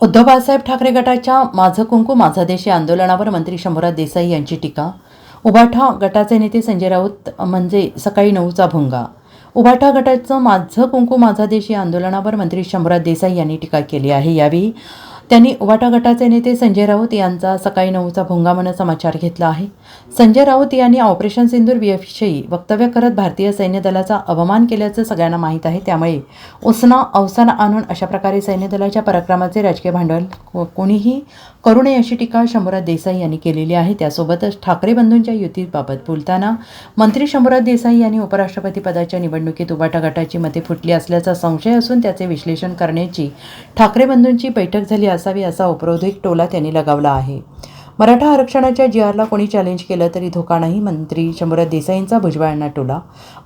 उद्धव बाळासाहेब ठाकरे गटाच्या माझं कुंकू माझा देश या आंदोलनावर मंत्री शंभूराज देसाई यांची टीका. उभाठा गटाचे नेते संजय राऊत म्हणजे सकाळी नऊचा भुंगा. उभाठा गटाचं माझं कुंकू माझा देश या आंदोलनावर मंत्री शंभूराज देसाई यांनी टीका केली आहे. यावेळी त्यांनी उभाटा गटाचे नेते संजय राऊत यांचा सकाळी नऊचा भुंगा समाचार घेतला आहे. संजय राऊत यांनी ऑपरेशन सिंदूर विषयी वक्तव्य करत भारतीय सैन्य दलाचा अवमान केल्याचं सगळ्यांना माहीत आहे. त्यामुळे उसना अवसान आणून अशा प्रकारे सैन्य दलाच्या पराक्रमाचे राजकीय भांडवल कोणीही करू नये अशी टीका शंभूराज देसाई यांनी केलेली आहे. त्यासोबतच ठाकरे बंधूंच्या युतीबाबत बोलताना मंत्री शंभूराज देसाई यांनी उपराष्ट्रपती पदाच्या निवडणुकीत उबाटा गटाची मते फुटली असल्याचा संशय असून त्याचे विश्लेषण करण्याची ठाकरे बंधूंची बैठक झाली असावी असा उपरोधिक टोला त्यांनी लगावला आहे. मराठा आरक्षणाच्या जी आरला कोणी चॅलेंज केलं तरी धोका नाही. मंत्री शंभूराज देसाईंचा भुजबळांना टोला.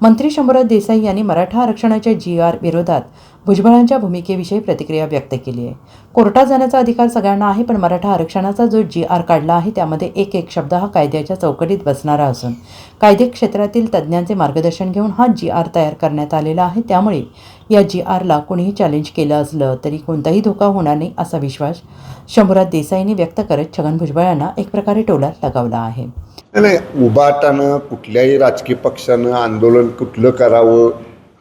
मंत्री शंभूराज देसाई यांनी मराठा आरक्षणाच्या जी आर विरोधात भुजबळांच्या भूमिकेविषयी प्रतिक्रिया व्यक्त केली आहे. कोर्टात जाण्याचा अधिकार सगळ्यांना आहे पण मराठा आरक्षणाचा जो जी आर काढला आहे त्यामध्ये एक एक शब्द हा कायद्याच्या चौकटीत बसणारा असून कायदे क्षेत्रातील तज्ज्ञांचे मार्गदर्शन घेऊन हा जी आर तयार करण्यात आलेला आहे. त्यामुळे या जी आरला कोणीही चॅलेंज केलं असलं तरी कोणताही धोका होणार नाही असा विश्वास शंभूराज देसाईंनी व्यक्त करत छगन भुजबळ यांना एक प्रकारे टोलात लगावला आहे. नाही, उभाटानं कुठल्याही राजकीय पक्षानं आंदोलन कुठलं करावं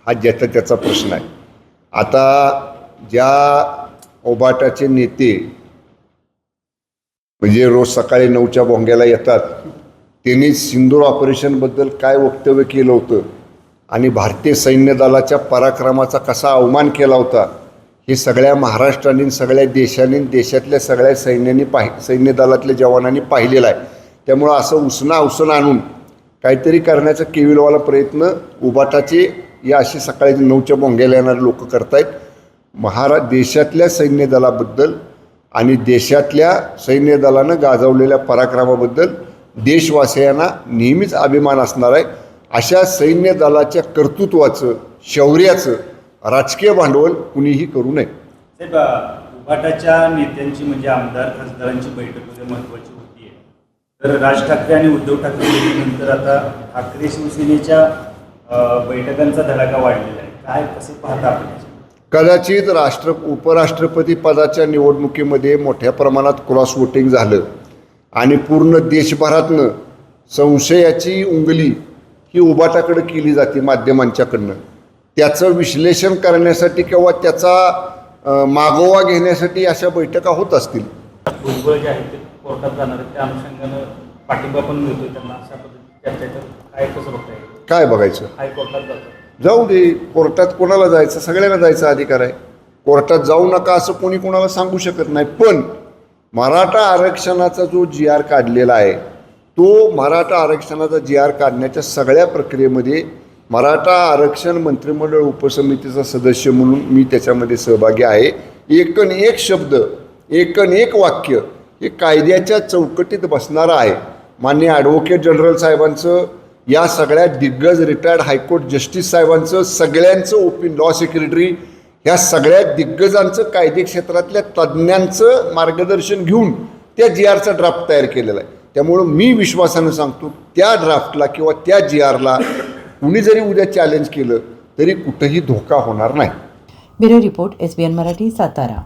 हा ज्याचा त्याचा प्रश्न आहे. आता ज्या उभाटाचे नेते म्हणजे रोज सकाळी नऊच्या भोंग्याला येतात त्यांनी सिंदूर ऑपरेशनबद्दल काय वक्तव्य केलं होतं आणि भारतीय सैन्य दलाच्या पराक्रमाचा कसा अवमान केला होता हे सगळ्या महाराष्ट्राने सगळ्या देशांनी देशातल्या सगळ्या सैन्यांनी पाहि सैन्य दलातल्या जवानांनी पाहिलेलं आहे. त्यामुळं असं उसना अवसनं आणून काहीतरी करण्याचा केविलवाला प्रयत्न उबाटाचे या अशी सकाळी नऊच्या बोंग्याला येणारे लोक करतायत. महारा देशातल्या सैन्य दलाबद्दल आणि देशातल्या सैन्य दलानं गाजवलेल्या पराक्रमाबद्दल देशवासियांना नेहमीच अभिमान असणार आहे. अशा सैन्य दलाच्या कर्तृत्वाचं शौर्याचं राजकीय भांडवल कुणीही करू नये. उभाटाच्या नेत्यांची म्हणजे आमदार खासदारांची बैठक वगैरे महत्वाची होती तर राज ठाकरे आणि उद्धव ठाकरे नंतर आता ठाकरे शिवसेनेच्या बैठकांचा धडाका वाढलेला आहे. काय कसे पाहता आपण? कदाचित राष्ट्र उपराष्ट्रपती पदाच्या निवडणुकीमध्ये मोठ्या प्रमाणात क्रॉस वोटिंग झालं आणि पूर्ण देशभरातनं संशयाची उंगली ही उबाटाकडे केली जाते माध्यमांच्याकडनं. त्याचं विश्लेषण करण्यासाठी किंवा त्याचा मागोवा घेण्यासाठी अशा बैठका होत असतील. भुजबळ जे आहेत ते कोर्टात जाणार आहेत त्या अनुषंगानं पाठिंबा पण त्यांना अशा. तर काय कसं बघताय? काय बघायचं? हायकोर्टात जातं. जाऊ दे कोर्टात कोणाला जायचं? सगळ्यांना जायचा अधिकार आहे. कोर्टात जाऊ नका असं कोणी कोणाला सांगू शकत नाही. पण मराठा आरक्षणाचा जो जी आर काढलेला आहे तो मराठा आरक्षणाचा जी आर काढण्याच्या सगळ्या प्रक्रियेमध्ये मराठा आरक्षण मंत्रिमंडळ उपसमितीचा सदस्य म्हणून मी त्याच्यामध्ये सहभागी आहे. एकन एक शब्द एकन एक वाक्य हे कायद्याच्या चौकटीत बसणारं आहे. मान्य ॲडव्होकेट जनरल साहेबांचं या सगळ्या दिग्गज रिटायर्ड हायकोर्ट जस्टिस साहेबांचं सगळ्यांचं ओपिन लॉ सेक्रेटरी ह्या सगळ्या दिग्गजांचं कायदे क्षेत्रातल्या तज्ज्ञांचं मार्गदर्शन घेऊन त्या जी आरचा ड्राफ्ट तयार केलेला आहे. त्यामुळं मी विश्वासानं सांगतो त्या ड्राफ्टला किंवा त्या जी आरला कुणी जरी उद्या चॅलेंज केलं तरी कुठंही धोका होणार नाही. Bureau report S B N Marathi Satara.